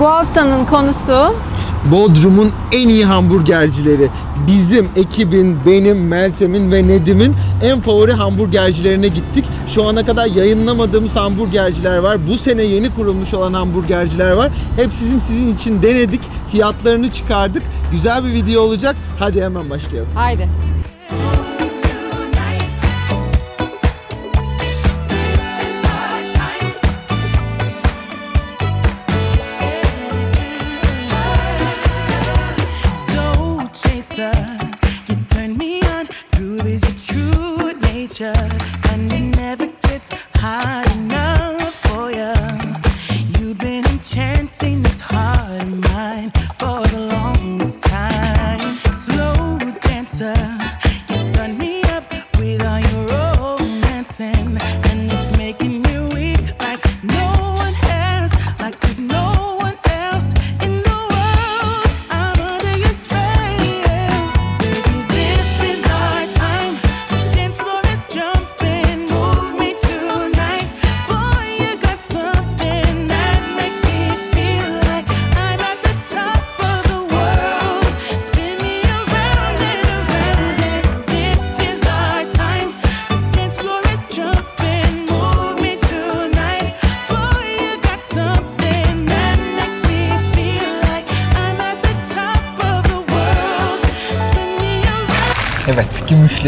Bu haftanın konusu Bodrum'un en iyi hamburgercileri. Bizim ekibin, benim, Meltem'in ve Nedim'in en favori hamburgercilerine gittik. Şu ana kadar yayınlamadığımız hamburgerciler var. Bu sene yeni kurulmuş olan hamburgerciler var. Hepsinin sizin için denedik. Fiyatlarını çıkardık. Güzel bir video olacak. Hadi hemen başlayalım. haydi.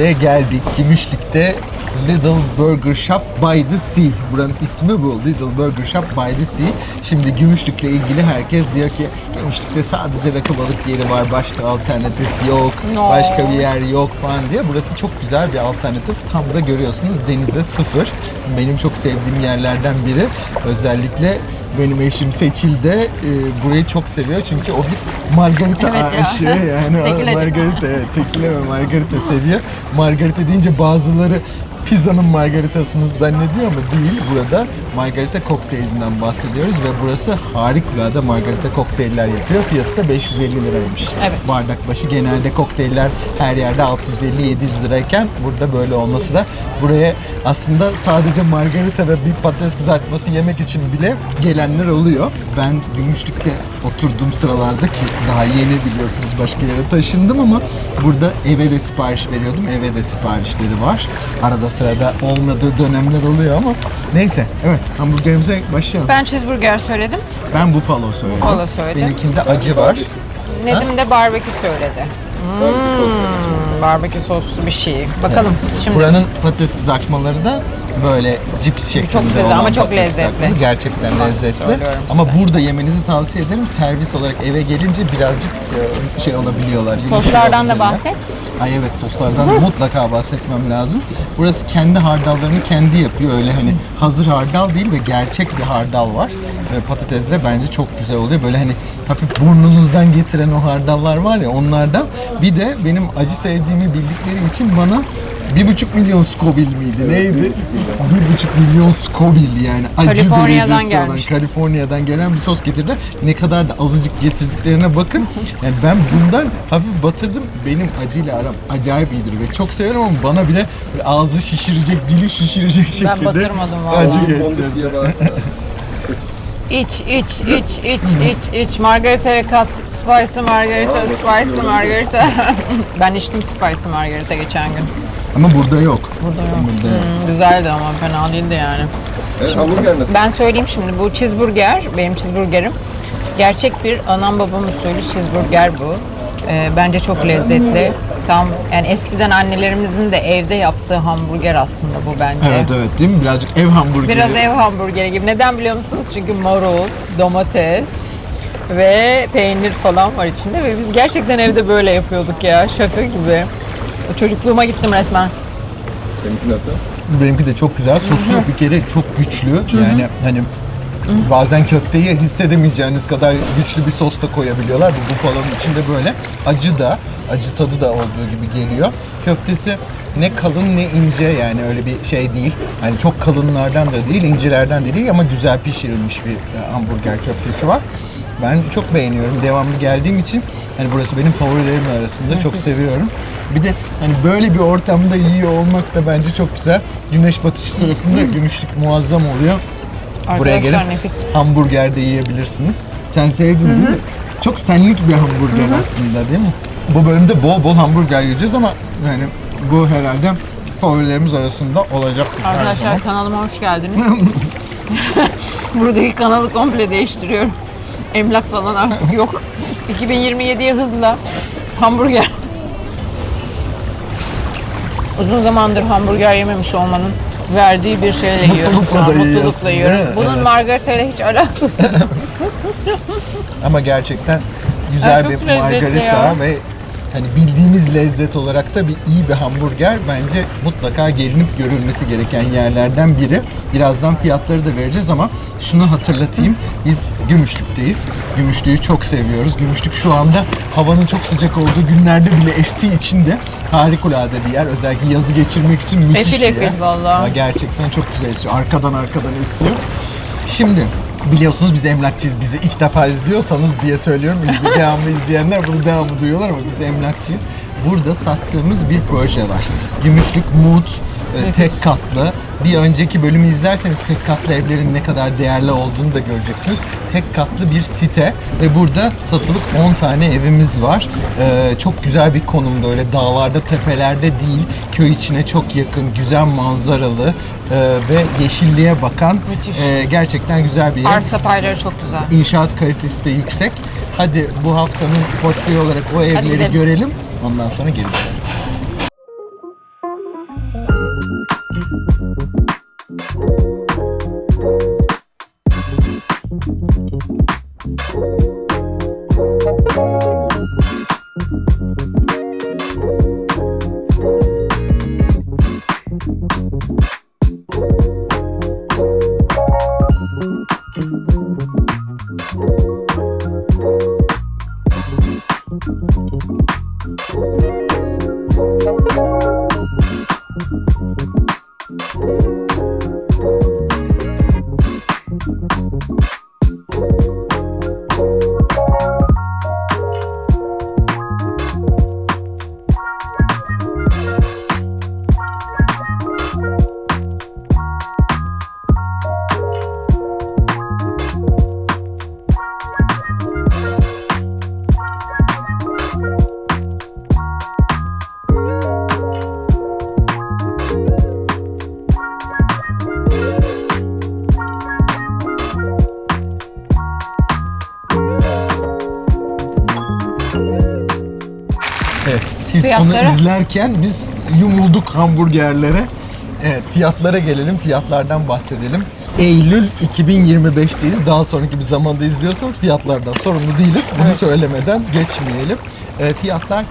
Gümüşlü'ye geldik. Gümüşlük'te Little Burger Shop by the Sea. Buranın ismi bu. Little Burger Shop by the Sea. Şimdi Gümüşlük'le ilgili herkes diyor ki Gümüşlük'te sadece rakı balık yeri var. Başka alternatif yok. No. Başka bir yer yok falan diye. Burası çok güzel bir alternatif. Tam da görüyorsunuz denize sıfır. Benim çok sevdiğim yerlerden biri. Özellikle benim eşim Seçil de e, burayı çok seviyor çünkü o bir margarita Evet aşığı yani Tekilacı. margarita tekile ve margarita seviyor. Margarita deyince bazıları pizzanın margaritasını zannediyor ama değil. Burada margarita kokteylinden bahsediyoruz ve burası harikulade margarita kokteyller yapıyor. Fiyatı da 550 liraymış. Evet. Bardak başı genelde kokteyller her yerde 650-700 lirayken burada böyle olması da buraya aslında sadece margarita ve bir patates kızartması yemek için bile gelenler oluyor. Ben Gümüşlük'te oturduğum sıralarda ki daha yeni biliyorsunuz başka yere taşındım ama burada eve de sipariş veriyordum. Eve de siparişleri var. Arada sırada olmadığı dönemler oluyor ama neyse evet hamburgerimize başlayalım. Ben cheeseburger söyledim. Ben buffalo söyledim. Buffalo söyledim. Benimkinde acı var. Nedim de barbekü söyledi. Hmm, barbekü soslu bir şey. Bakalım şimdi. Buranın patates kızartmaları da böyle cips şeklinde Çok güzel olan ama çok patates lezzetli. kızartmaları. Gerçekten lezzetli. söylüyorum Ama size. burada yemenizi tavsiye ederim. Servis olarak eve gelince birazcık e, şey olabiliyorlar. yumuşak Soslardan da olabiliyorlar. bahset. Ay evet soslardan mutlaka bahsetmem lazım. Burası kendi hardallarını kendi yapıyor. Öyle hani hazır hardal değil ve gerçek bir hardal var. Ve patatesle bence çok güzel oluyor. Böyle hani hafif burnunuzdan getiren o hardallar var ya onlardan. Bir de benim acı sevdiğimi bildikleri için bana bir buçuk milyon Scoville miydi? Neydi? Bir buçuk milyon Scoville yani. Acı Kaliforniya'dan derecesi olan, gelmiş. Kaliforniya'dan gelen bir sos getirdi. Ne kadar da azıcık getirdiklerine bakın. Yani ben bundan hafif batırdım. Benim acıyla aram acayip iyidir ve çok severim ama bana bile böyle ağzı şişirecek, dili şişirecek şekilde batırmadım vallahi. acı getirdi. İç, iç, iç, iç, iç, iç. Margarita kat, spicy margarita, spicy margarita. ben içtim spicy margarita geçen gün. Ama burada yok. Burada yok. Burada yok. Hmm, güzeldi ama fena değildi yani. Evet, hamburger nasıl? Ben söyleyeyim şimdi bu cheeseburger, benim cheeseburgerim. Gerçek bir anam babam usulü cheeseburger bu. Ee, bence çok lezzetli. Tam yani eskiden annelerimizin de evde yaptığı hamburger aslında bu bence. Evet evet değil mi? Birazcık ev hamburgeri. Biraz ev hamburgeri gibi. Neden biliyor musunuz? Çünkü marul, domates ve peynir falan var içinde ve biz gerçekten evde böyle yapıyorduk ya. Şaka gibi. Çocukluğuma gittim resmen. Seninki nasıl? Benimki de çok güzel. Sosu bir kere çok güçlü. Yani hani bazen köfteyi hissedemeyeceğiniz kadar güçlü bir sos da koyabiliyorlar. Bu buffalo'nun içinde böyle acı da, acı tadı da olduğu gibi geliyor. Köftesi ne kalın ne ince yani öyle bir şey değil. Hani çok kalınlardan da değil, incelerden de değil ama güzel pişirilmiş bir e, hamburger köftesi var. Ben çok beğeniyorum. Devamlı geldiğim için hani burası benim favorilerimin arasında. Çok seviyorum. Bir de hani böyle bir ortamda yiyor olmak da bence çok güzel. Güneş batışı sırasında gümüşlük muazzam oluyor. Buraya gelip Arkadaşlar nefis. hamburger de yiyebilirsiniz. Sen sevdin değil mi? Çok senlik bir hamburger aslında değil mi? Bu bölümde bol bol hamburger yiyeceğiz ama yani bu herhalde favorilerimiz arasında olacak. Arkadaşlar kanalıma hoş geldiniz. Buradaki kanalı komple değiştiriyorum. Emlak falan artık yok. 2027'ye hızla hamburger. Uzun zamandır hamburger yememiş olmanın verdiği bir şeyle yiyorum. Mutlulukla da yiyorsun, Mutlulukla değil yiyorum. mi? Bunun Evet. margarita ile hiç alakası yok. Ama gerçekten güzel Ay, bir lezzetli margarita ya. ve hani bildiğimiz lezzet olarak da bir iyi bir hamburger bence mutlaka gelinip görülmesi gereken yerlerden biri. Birazdan fiyatları da vereceğiz ama şunu hatırlatayım. Biz Gümüşlük'teyiz. Gümüşlük'ü çok seviyoruz. Gümüşlük şu anda havanın çok sıcak olduğu günlerde bile estiği için de harikulade bir yer. Özellikle yazı geçirmek için müthiş Efil bir efil yer. vallahi. Ama gerçekten çok güzel esiyor. Arkadan arkadan esiyor. Şimdi biliyorsunuz biz emlakçıyız. Bizi ilk defa izliyorsanız diye söylüyorum. Biz devamlı izleyenler bunu devamlı duyuyorlar ama biz emlakçıyız. Burada sattığımız bir proje var. Gümüşlük Mood e, tek katlı. Bir önceki bölümü izlerseniz tek katlı evlerin ne kadar değerli olduğunu da göreceksiniz. Tek katlı bir site ve burada satılık 10 tane evimiz var. Ee, çok güzel bir konumda öyle dağlarda, tepelerde değil. Köy içine çok yakın, güzel manzaralı e, ve yeşilliğe bakan Müthiş. e, gerçekten güzel bir yer. Arsa payları çok güzel. İnşaat kalitesi de yüksek. Hadi bu haftanın portföyü olarak o evleri gidelim. görelim. Ondan sonra geri dönelim. Evet, İzlerken biz yumulduk hamburgerlere. Evet, fiyatlara gelelim, fiyatlardan bahsedelim. Eylül 2025'teyiz. Daha sonraki bir zamanda izliyorsanız fiyatlardan sorumlu değiliz. Bunu söylemeden geçmeyelim. E, fiyatlar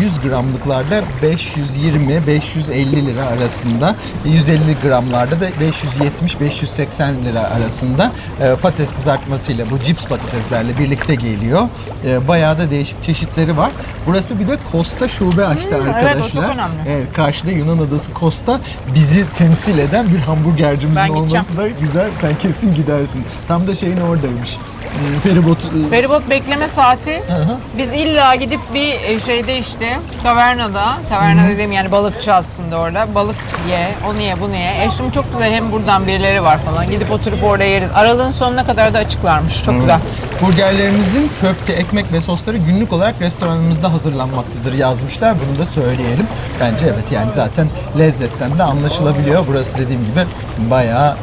100 gramlıklarda 520-550 lira arasında, 150 gramlarda da 570-580 lira arasında e, patates kızartmasıyla bu cips patateslerle birlikte geliyor. E, bayağı da değişik çeşitleri var. Burası bir de Costa şube açtı Hmm, evet, o arkadaşlar. çok önemli. Evet, karşıda Yunan adası Costa bizi temsil eden bir hamburgercimizin olması da güzel. Sen kesin gidersin. Tam da şeyin oradaymış. Feribot e, Feribot bekleme saati. hı. Biz illa gidip bir e, şeyde işte tavernada, taverna dediğim yani balıkçı aslında orada. Balık ye, onu ye, bunu ye. E şimdi çok güzel hem buradan birileri var falan. Gidip oturup orada yeriz. Aralığın sonuna kadar da açıklarmış. Çok güzel. Burgerlerimizin köfte, ekmek ve sosları günlük olarak restoranımızda hazırlanmaktadır yazmışlar. Bunu da söyleyelim. Bence evet yani zaten lezzetten de anlaşılabiliyor. Burası dediğim gibi bayağı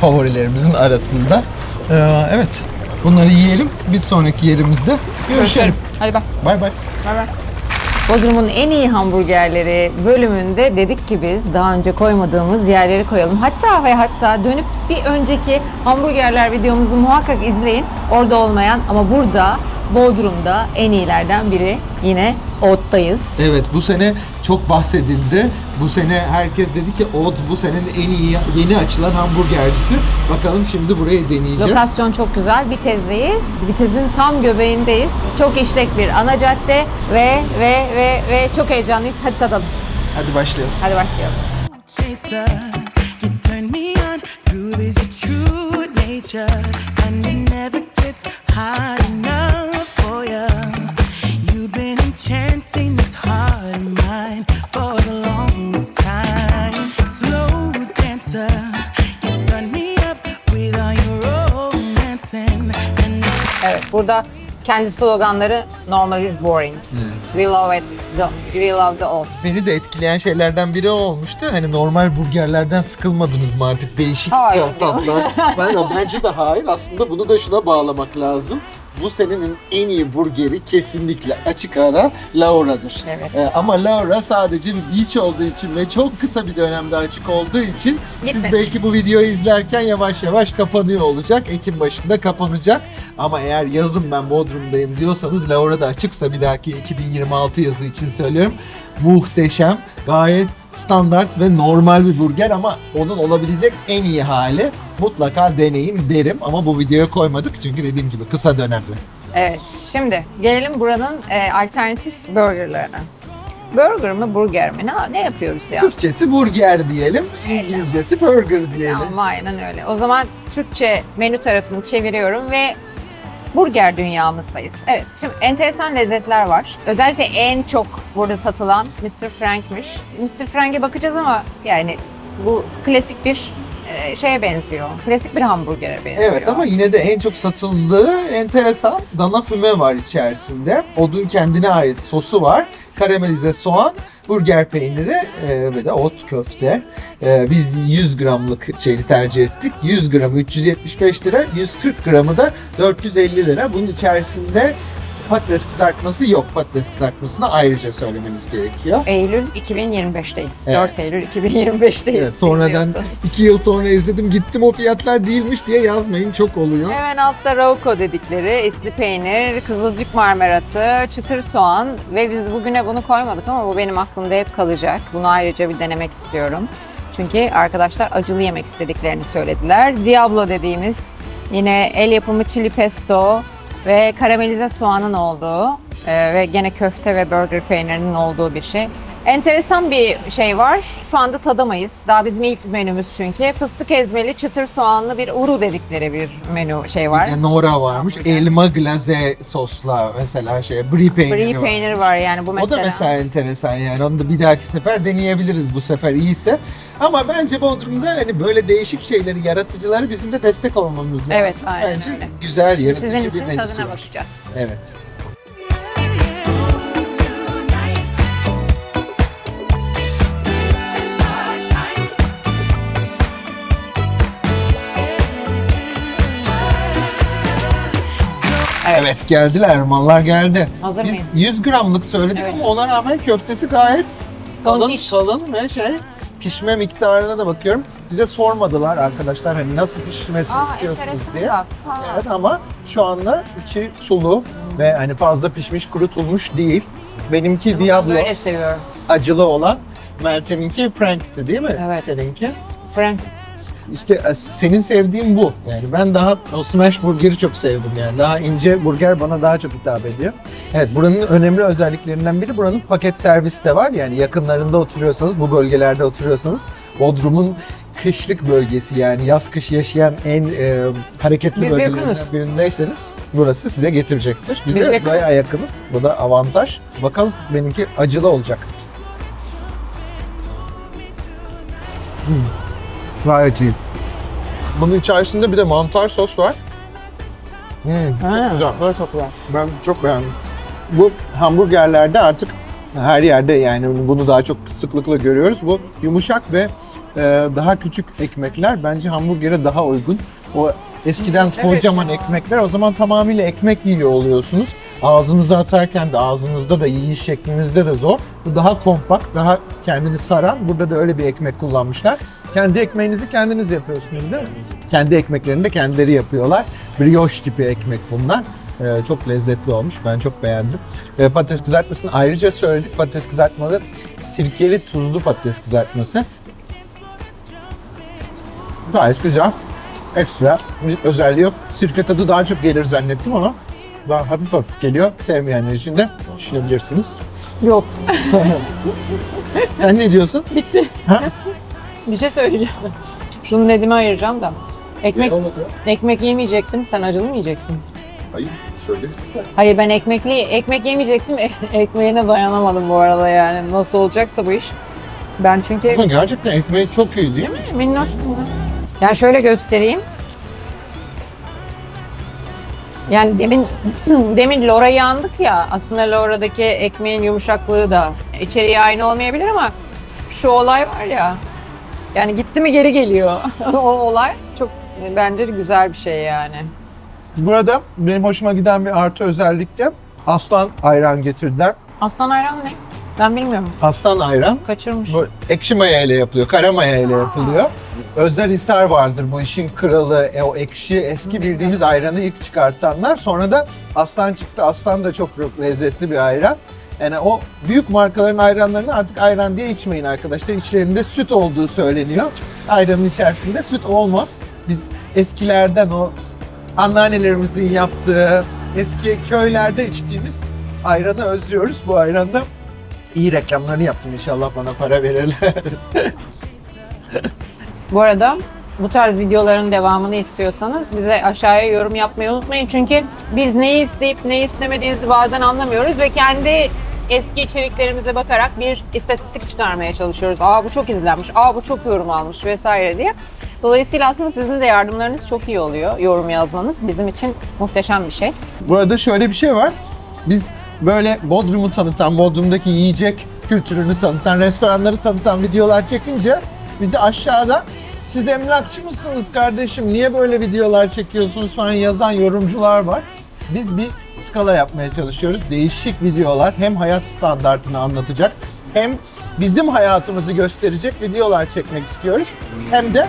favorilerimizin arasında. Ee, evet bunları yiyelim. Bir sonraki yerimizde görüşelim. Hadi bak. Bay bay. Bay bay. Bodrum'un en iyi hamburgerleri bölümünde dedik ki biz daha önce koymadığımız yerleri koyalım. Hatta ve hatta dönüp bir önceki hamburgerler videomuzu muhakkak izleyin. Orada olmayan ama burada Bodrum'da en iyilerden biri yine Oat'tayız. Evet bu sene çok bahsedildi. Bu sene herkes dedi ki Old bu senenin en iyi yeni açılan hamburgercisi. Bakalım şimdi burayı deneyeceğiz. Lokasyon çok güzel. Vitez'deyiz. Vitez'in tam göbeğindeyiz. Çok işlek bir ana cadde ve ve ve ve çok heyecanlıyız. Hadi tadalım. Hadi başlayalım. Hadi başlayalım. chaser. You turn me on, groove is a true nature, and burada kendi sloganları normal is boring. We love it, the, we love the old. Beni de etkileyen şeylerden biri o olmuştu. Hani normal burgerlerden sıkılmadınız mı artık? Değişik Hayır. tatlar. ben de bence de hayır. Aslında bunu da şuna bağlamak lazım. Bu senenin en iyi burgeri kesinlikle açık ara Laura'dır. Evet. Ee, ama Laura sadece bir beach olduğu için ve çok kısa bir dönemde açık olduğu için siz Gitmedi. belki bu videoyu izlerken yavaş yavaş kapanıyor olacak. Ekim başında kapanacak. Ama eğer yazın ben Bodrum'dayım diyorsanız Laura da açıksa bir dahaki 2026 yazı için söylüyorum. Muhteşem, gayet standart ve normal bir burger ama onun olabilecek en iyi hali. Mutlaka deneyin derim ama bu videoya koymadık çünkü dediğim gibi kısa dönemli. Evet, şimdi gelelim buranın e, alternatif burgerlarına. Burger mı, burger mi? Ne, ne yapıyoruz ya? Türkçesi burger diyelim, İngilizcesi burger diyelim. Ama aynen öyle. O zaman Türkçe menü tarafını çeviriyorum ve burger dünyamızdayız. Evet, şimdi enteresan lezzetler var. Özellikle en çok burada satılan Mr. Frank'miş. Mr. Frank'e bakacağız ama yani bu klasik bir e, şeye benziyor. Klasik bir hamburgere benziyor. Evet ama yine de en çok satıldığı enteresan dana füme var içerisinde. Odun kendine ait sosu var. Karamelize soğan, burger peyniri e, ve de ot köfte. E, biz 100 gramlık şeyini tercih ettik. 100 gramı 375 lira, 140 gramı da 450 lira. Bunun içerisinde patates kızartması yok. Patates kızartmasını ayrıca söylemeniz gerekiyor. Eylül 2025'teyiz. Evet. 4 Eylül 2025'teyiz. Evet, sonradan izliyorsanız. 2 yıl sonra izledim gittim o fiyatlar değilmiş diye yazmayın çok oluyor. Hemen altta rauko dedikleri isli peynir, kızılcık marmeratı, çıtır soğan ve biz bugüne bunu koymadık ama bu benim aklımda hep kalacak. Bunu ayrıca bir denemek istiyorum. Çünkü arkadaşlar acılı yemek istediklerini söylediler. Diablo dediğimiz yine el yapımı chili pesto ve karamelize soğanın olduğu e, ve gene köfte ve burger peynirinin olduğu bir şey. Enteresan bir şey var. Şu anda tadamayız. Daha bizim ilk menümüz çünkü. Fıstık ezmeli, çıtır soğanlı bir uru dedikleri bir menü şey var. Yani Nora varmış. Elma glaze sosla mesela şey brie peyniri Brie var. peynir var yani bu mesela. O da mesela enteresan yani onu da bir dahaki sefer deneyebiliriz bu sefer iyiyse. Ama bence Bodrum'da hani böyle değişik şeyleri, yaratıcıları bizim de destek olmamız lazım. Evet, aynen bence öyle. güzel, yaratıcı sizin bir için menüsü tadına var. bakacağız. Evet. Evet geldiler, mallar geldi. Hazır Biz mıyız? 100 gramlık söyledik Evet. ama ona rağmen köftesi gayet kalın, Tontiş. kalın ve şey pişme miktarına da bakıyorum. Bize sormadılar arkadaşlar hani nasıl pişmesini Aa istiyorsunuz enteresan diye. bak. Ha. Evet ama şu anda içi sulu ve hani fazla pişmiş kurutulmuş değil. Benimki Bunu Diablo Böyle seviyorum. acılı olan. Meltem'inki Frank'ti değil mi? Evet. Seninki. Frank. İşte e, senin sevdiğin bu. Yani ben daha o smash burgeri çok sevdim yani. Daha ince burger bana daha çok hitap ediyor. Evet buranın önemli özelliklerinden biri buranın paket servisi de var. Yani yakınlarında oturuyorsanız, bu bölgelerde oturuyorsanız Bodrum'un kışlık bölgesi yani yaz kış yaşayan en e, hareketli Biz bölgelerinden yakınız. birindeyseniz burası size getirecektir. Biz, Biz de yakınız. bayağı yakınız. Bu da avantaj. Bakalım benimki acılı olacak. Hmm. Gayet iyi. Bunun içerisinde bir de mantar sos var. Hmm, çok güzel. Böyle çok güzel. Ben çok beğendim. Bu hamburgerlerde artık her yerde yani bunu daha çok sıklıkla görüyoruz. Bu yumuşak ve e, daha küçük ekmekler bence hamburgere daha uygun. O eskiden Evet kocaman ekmekler o zaman tamamıyla ekmek yiyor oluyorsunuz. Ağzınıza atarken de ağzınızda da yiyiş şeklinizde de zor. Bu daha kompakt, daha kendini saran. Burada da öyle bir ekmek kullanmışlar. Kendi ekmeğinizi kendiniz yapıyorsunuz değil mi? Kendi ekmeklerini de kendileri yapıyorlar. Brioche tipi ekmek bunlar. Ee, çok lezzetli olmuş. Ben çok beğendim. Ee, patates kızartmasını ayrıca söyledik. Patates kızartmaları sirkeli tuzlu patates kızartması. Gayet güzel. Ekstra bir özelliği yok. Sirke tadı daha çok gelir zannettim ama daha hafif hafif geliyor. Sevmeyenler için de düşünebilirsiniz. Yok. Sen ne diyorsun? Bitti. Ha? Bir şey söyleyeceğim. Şunu Nedim'e ayıracağım da. Ekmek ekmek yemeyecektim. Sen acılı mı yiyeceksin? Hayır, söyleriz de. Hayır ben ekmekli ekmek yemeyecektim. E- ekmeğine dayanamadım bu arada yani. Nasıl olacaksa bu iş. Ben çünkü gerçekten ekmeği çok iyi değil mi? minnoş bunlar. Yani şöyle göstereyim. Yani demin demin lorayı yandık ya. Aslında loradaki ekmeğin yumuşaklığı da içeriği aynı olmayabilir ama şu olay var ya. Yani gitti mi geri geliyor. o olay çok bence güzel bir şey yani. Burada benim hoşuma giden bir artı özellik de aslan ayran getirdiler. Aslan ayran ne? Ben bilmiyorum. Aslan ayran Kaçırmış. bu ekşi maya ile yapılıyor, kara maya ile yapılıyor. Özel hisar vardır bu işin kralı, e, o ekşi eski bildiğimiz ayranı ilk çıkartanlar. Sonra da aslan çıktı. Aslan da çok lezzetli bir ayran. Yani o büyük markaların ayranlarını artık ayran diye içmeyin arkadaşlar. İçlerinde süt olduğu söyleniyor. Ayranın içerisinde süt olmaz. Biz eskilerden o anneannelerimizin yaptığı eski köylerde içtiğimiz ayranı özlüyoruz. Bu ayranda iyi reklamlarını yaptım inşallah bana para verirler. Bu arada bu tarz videoların devamını istiyorsanız bize aşağıya yorum yapmayı unutmayın. Çünkü biz neyi isteyip neyi istemediğinizi bazen anlamıyoruz ve kendi eski içeriklerimize bakarak bir istatistik çıkarmaya çalışıyoruz. Aa bu çok izlenmiş, aa bu çok yorum almış vesaire diye. Dolayısıyla aslında sizin de yardımlarınız çok iyi oluyor. Yorum yazmanız bizim için muhteşem bir şey. Burada şöyle bir şey var. Biz böyle Bodrum'u tanıtan, Bodrum'daki yiyecek kültürünü tanıtan, restoranları tanıtan videolar çekince bizi aşağıda siz emlakçı mısınız kardeşim niye böyle videolar çekiyorsunuz falan yazan yorumcular var. Biz bir skala yapmaya çalışıyoruz. Değişik videolar hem hayat standartını anlatacak hem bizim hayatımızı gösterecek videolar çekmek istiyoruz. Hem de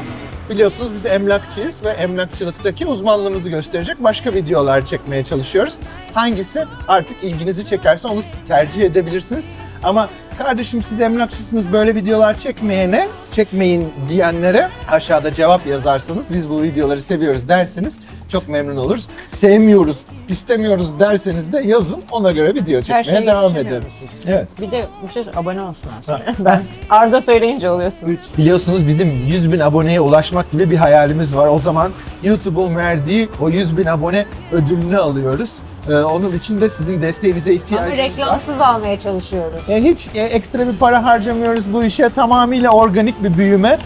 biliyorsunuz biz emlakçıyız ve emlakçılıktaki uzmanlığımızı gösterecek başka videolar çekmeye çalışıyoruz. Hangisi artık ilginizi çekerse onu tercih edebilirsiniz. Ama kardeşim siz emlakçısınız böyle videolar çekmeyene, çekmeyin diyenlere aşağıda cevap yazarsanız biz bu videoları seviyoruz derseniz çok memnun oluruz. Sevmiyoruz, istemiyoruz derseniz de yazın ona göre video çekmeye şeye devam yetişemiyoruz ederiz. biz. Evet. Bir de bu şey abone olsunlar. ben Arda söyleyince oluyorsunuz. Biliyorsunuz bizim 100 bin aboneye ulaşmak gibi bir hayalimiz var. O zaman YouTube'un verdiği o 100 bin abone ödülünü alıyoruz. Ee, onun için de sizin desteğinize ihtiyacımız var. reklamsız almaya çalışıyoruz. E, hiç e, ekstra bir para harcamıyoruz bu işe. Tamamıyla organik bir büyüme.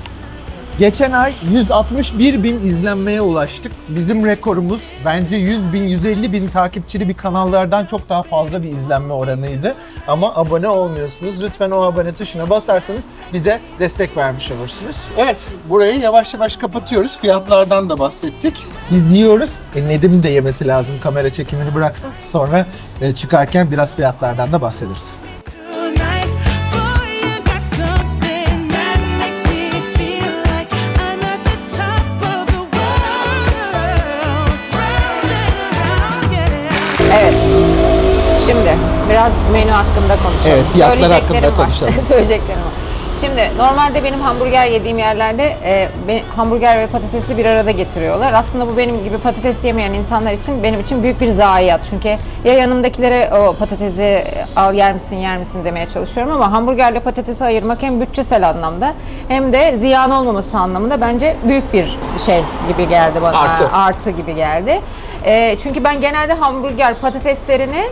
Geçen ay 161 bin izlenmeye ulaştık. Bizim rekorumuz bence 100 bin, 150 bin takipçili bir kanallardan çok daha fazla bir izlenme oranıydı. Ama abone olmuyorsunuz. Lütfen o abone tuşuna basarsanız bize destek vermiş olursunuz. Evet, burayı yavaş yavaş kapatıyoruz. Fiyatlardan da bahsettik. Biz yiyoruz. E, Nedim'in de yemesi lazım. Kamera çekimini bıraksın. Sonra e, çıkarken biraz fiyatlardan da bahsederiz. Biraz menü hakkında konuşalım. Evet, fiyatlar hakkında konuşalım. Söyleyeceklerim var. Şimdi normalde benim hamburger yediğim yerlerde e, be- hamburger ve patatesi bir arada getiriyorlar. Aslında bu benim gibi patates yemeyen insanlar için benim için büyük bir zayiat. Çünkü ya yanımdakilere o patatesi e, al yer misin yer misin demeye çalışıyorum ama hamburgerle patatesi ayırmak hem bütçesel anlamda hem de ziyan olmaması anlamında bence büyük bir şey gibi geldi bana. Artı. artı gibi geldi. Ee, çünkü ben genelde hamburger patateslerini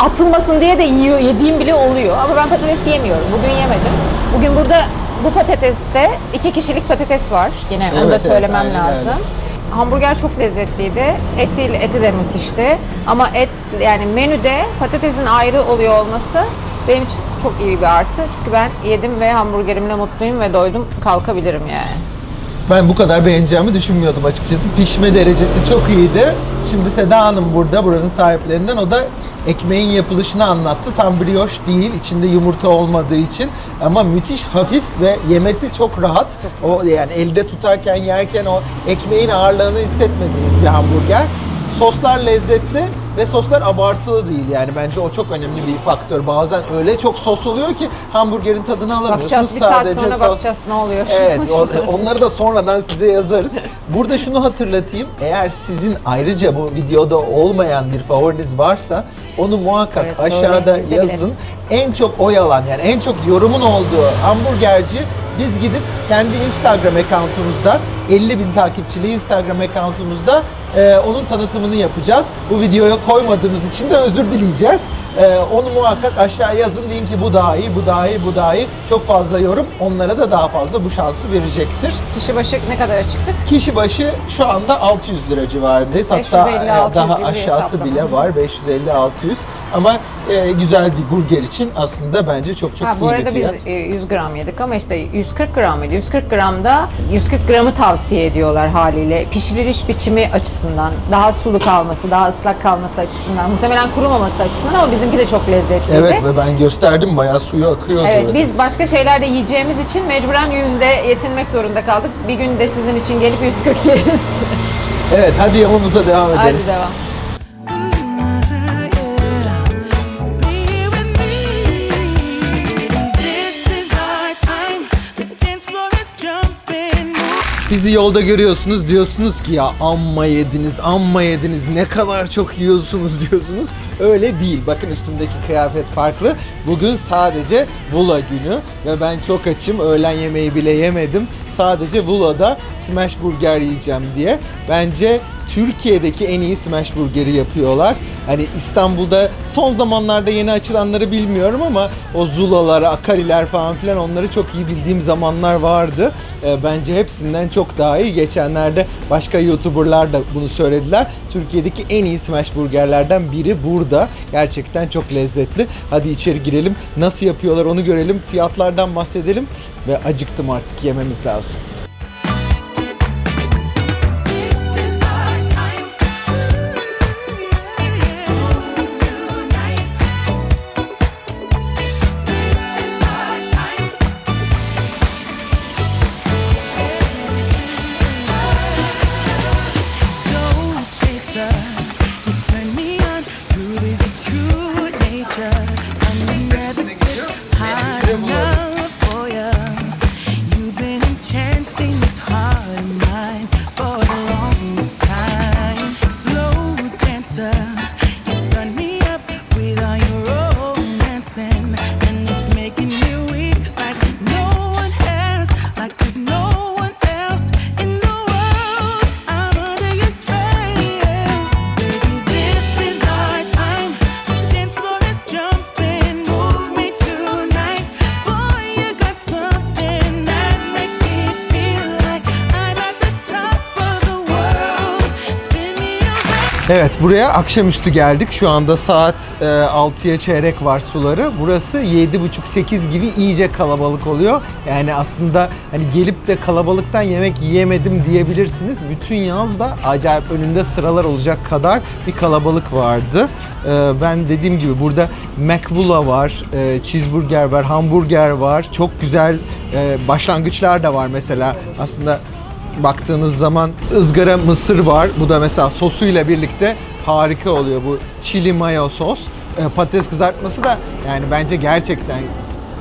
atılmasın diye de yiyor, yediğim bile oluyor. Ama ben patates yemiyorum. Bugün yemedim. Bugün burada bu patateste iki kişilik patates var. Yine onu Evet, da evet, söylemem aynen lazım. öyle. Hamburger çok lezzetliydi. Eti, eti de müthişti. Ama et yani menüde patatesin ayrı oluyor olması benim için çok iyi bir artı. Çünkü ben yedim ve hamburgerimle mutluyum ve doydum. Kalkabilirim yani. Ben bu kadar beğeneceğimi düşünmüyordum açıkçası. Pişme derecesi çok iyiydi. Şimdi Seda Hanım burada, buranın sahiplerinden. O da ekmeğin yapılışını anlattı. Tam brioche değil, içinde yumurta olmadığı için. Ama müthiş hafif ve yemesi çok rahat. O yani elde tutarken, yerken o ekmeğin ağırlığını hissetmediğiniz bir hamburger. Soslar lezzetli ve soslar abartılı değil yani bence o çok önemli bir faktör. Bazen öyle çok sos oluyor ki hamburgerin tadını alamıyorsunuz. Bakacağız bir saat Sadece sonra sos- bakacağız ne oluyor. Evet, onları da sonradan size yazarız. Burada şunu hatırlatayım. Eğer sizin ayrıca bu videoda olmayan bir favoriniz varsa onu muhakkak Evet, aşağıda söyleyin, biz de yazın. bilelim. En çok oy alan yani en çok yorumun olduğu hamburgerci biz gidip kendi Instagram account'umuzda 50 bin takipçili Instagram account'umuzda e, onun tanıtımını yapacağız. Bu videoya koymadığımız için de özür dileyeceğiz. Ee, onu muhakkak aşağıya yazın. Deyin ki bu daha iyi, bu daha iyi, bu daha iyi. Çok fazla yorum onlara da daha fazla bu şansı verecektir. Kişi başı ne kadar çıktık? Kişi başı şu anda 600 lira civarındayız. Hatta 550, e, 600 daha gibi bir aşağısı bile var. 550-600. Ama e, güzel bir burger için aslında bence çok çok Ha, iyi bu bir arada fiyat. biz e, 100 gram yedik ama işte 140 gram mıydı? 140 gramda 140 gramı tavsiye ediyorlar haliyle. Pişiriliş biçimi açısından, daha sulu kalması, daha ıslak kalması açısından, muhtemelen kurumaması açısından ama bizimki de çok lezzetliydi. Evet ve ben gösterdim bayağı suyu akıyordu. Evet, biz başka şeyler de yiyeceğimiz için mecburen yüzde yetinmek zorunda kaldık. Bir gün de sizin için gelip 140 yeriz. Evet hadi yamamıza devam edelim. Hadi devam. Yolda görüyorsunuz diyorsunuz ki ya amma yediniz amma yediniz ne kadar çok yiyorsunuz diyorsunuz. Öyle değil. Bakın üstümdeki kıyafet farklı. Bugün sadece Vula günü ve ben çok açım. Öğlen yemeği bile yemedim. Sadece Vula'da smash burger yiyeceğim diye. Bence Türkiye'deki en iyi smash burgeri yapıyorlar. Hani İstanbul'da son zamanlarda yeni açılanları bilmiyorum ama o Zula'lar, Akari'ler falan filan onları çok iyi bildiğim zamanlar vardı. Ee, bence hepsinden çok daha iyi. Geçenlerde başka YouTuber'lar da bunu söylediler. Türkiye'deki en iyi smash burgerlerden biri burada. Gerçekten çok lezzetli. Hadi içeri girelim. Nasıl yapıyorlar onu görelim. Fiyatlardan bahsedelim ve acıktım artık yememiz lazım. Evet buraya akşamüstü geldik. Şu anda saat e, 6'ya çeyrek var suları. Burası 7.30-8 gibi iyice kalabalık oluyor. Yani aslında hani gelip de kalabalıktan yemek yiyemedim diyebilirsiniz. Bütün yaz da acayip önünde sıralar olacak kadar bir kalabalık vardı. E, ben dediğim gibi burada McVula var, e, cheeseburger var, hamburger var. Çok güzel e, başlangıçlar da var mesela. Aslında baktığınız zaman ızgara mısır var. Bu da mesela sosuyla birlikte harika oluyor bu chili mayo sos. E, patates kızartması da yani bence gerçekten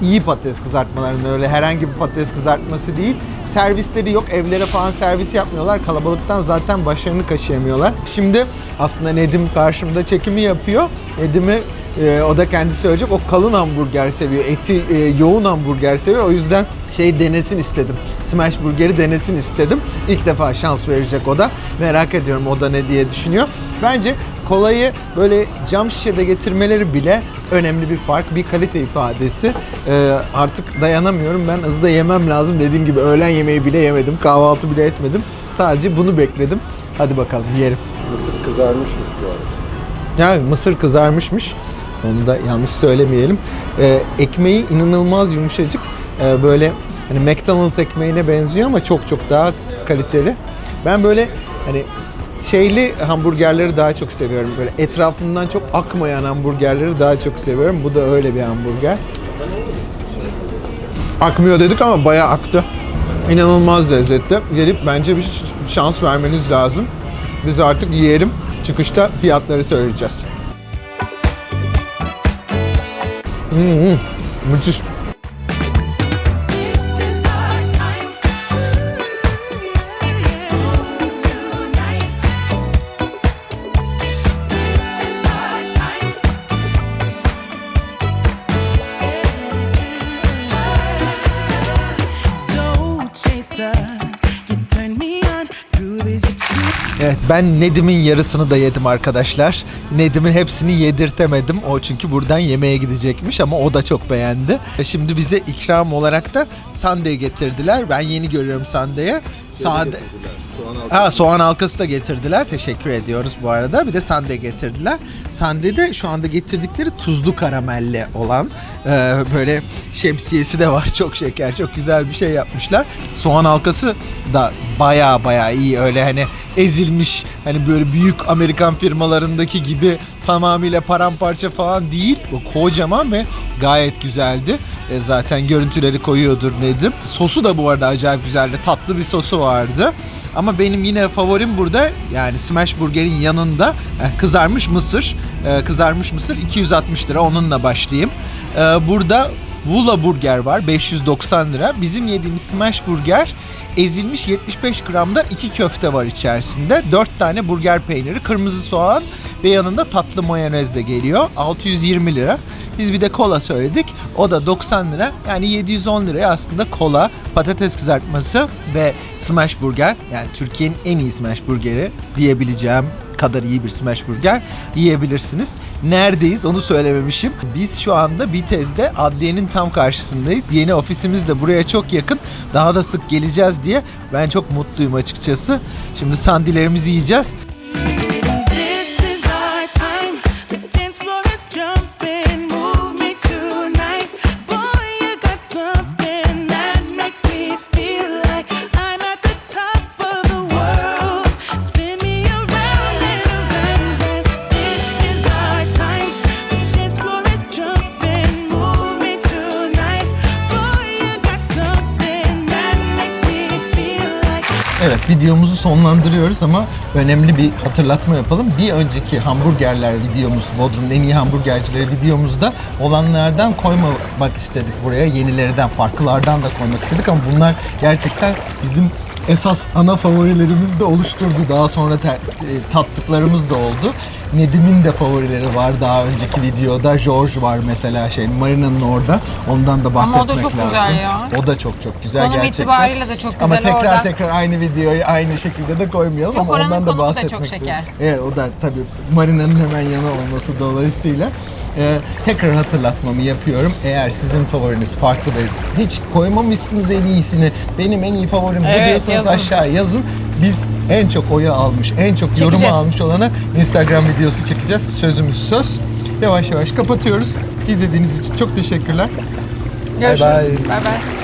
iyi patates kızartmalarının öyle herhangi bir patates kızartması değil. Servisleri yok. Evlere falan servis yapmıyorlar. Kalabalıktan zaten başlarını kaşıyamıyorlar. Şimdi aslında Nedim karşımda çekimi yapıyor. Nedim'i e, o da kendisi söyleyecek. O kalın hamburger seviyor. Eti e, yoğun hamburger seviyor. O yüzden şey denesin istedim. Smash burgeri denesin istedim. İlk defa şans verecek o da. Merak ediyorum o da ne diye düşünüyor. Bence kolayı böyle cam şişede getirmeleri bile önemli bir fark, bir kalite ifadesi. Ee, artık dayanamıyorum. Ben hızlı yemem lazım. Dediğim gibi öğlen yemeği bile yemedim. Kahvaltı bile etmedim. Sadece bunu bekledim. Hadi bakalım yiyelim. Mısır kızarmışmış bu arada. Ya mısır kızarmışmış. Onu da yanlış söylemeyelim. Ee, ekmeği inanılmaz yumuşacık. Ee, böyle hani McDonald's ekmeğine benziyor ama çok çok daha kaliteli. Ben böyle hani şeyli hamburgerleri daha çok seviyorum. Böyle etrafından çok akmayan hamburgerleri daha çok seviyorum. Bu da öyle bir hamburger. Akmıyor dedik ama bayağı aktı. İnanılmaz lezzetli. Gelip bence bir şans vermeniz lazım. Biz artık yiyelim. Çıkışta fiyatları söyleyeceğiz. Hmm, müthiş. Ben Nedim'in yarısını da yedim arkadaşlar. Nedim'in hepsini yedirtemedim. O çünkü buradan yemeğe gidecekmiş ama o da çok beğendi. Şimdi bize ikram olarak da sandey getirdiler. Ben yeni görüyorum sandeye. Sade... Ha, soğan halkası da getirdiler. Teşekkür ediyoruz bu arada. Bir de sande getirdiler. Sande de şu anda getirdikleri tuzlu karamelli olan e, böyle şemsiyesi de var. Çok şeker, çok güzel bir şey yapmışlar. Soğan halkası da baya baya iyi. Öyle hani ezilmiş hani böyle büyük Amerikan firmalarındaki gibi tamamıyla paramparça falan değil. O kocaman ve gayet güzeldi. E, zaten görüntüleri koyuyordur Nedim. Sosu da bu arada acayip güzeldi. Tatlı bir sosu vardı. Ama benim yine favorim burada yani Smash Burger'in yanında e, kızarmış mısır. E, kızarmış mısır 260 lira onunla başlayayım. E, burada Vula Burger var 590 lira. Bizim yediğimiz Smash Burger ezilmiş 75 gramda iki köfte var içerisinde. 4 tane burger peyniri, kırmızı soğan ve yanında tatlı mayonez de geliyor. 620 lira. Biz bir de kola söyledik. O da 90 lira. Yani 710 liraya aslında kola, patates kızartması ve smash burger. Yani Türkiye'nin en iyi smash burgeri diyebileceğim kadar iyi bir smash burger yiyebilirsiniz. Neredeyiz onu söylememişim. Biz şu anda Bitez'de adliyenin tam karşısındayız. Yeni ofisimiz de buraya çok yakın. Daha da sık geleceğiz diye ben çok mutluyum açıkçası. Şimdi sandilerimizi yiyeceğiz. Evet videomuzu sonlandırıyoruz ama önemli bir hatırlatma yapalım. Bir önceki hamburgerler videomuz, Bodrum'un en iyi hamburgercileri videomuzda olanlardan koymamak istedik buraya. Yenilerden, farklılardan da koymak istedik ama bunlar gerçekten bizim esas ana favorilerimizi de oluşturdu. Daha sonra e, tattıklarımız da oldu. Nedim'in de favorileri var daha önceki videoda. George var mesela şey Marina'nın orada. Ondan da bahsetmek o da çok lazım. güzel ya. O da çok çok güzel Konum gerçekten. itibariyle de çok Ama güzel tekrar orada. tekrar aynı videoyu aynı şekilde de koymayalım Yok, ama ondan da da çok bahsetmek istedim. şeker. Evet o da tabii Marina'nın hemen yanı olması dolayısıyla e, tekrar hatırlatmamı yapıyorum. Eğer sizin favoriniz farklı ve hiç koymamışsınız en iyisini benim en iyi favorim bu Evet, diyorsanız yazın. aşağı yazın. Biz en çok oyu almış, en çok Çekeceğiz. almış olana Instagram videosu çekeceğiz. Sözümüz söz. Yavaş yavaş kapatıyoruz. İzlediğiniz için çok teşekkürler. Görüşürüz. bye. Bay bay.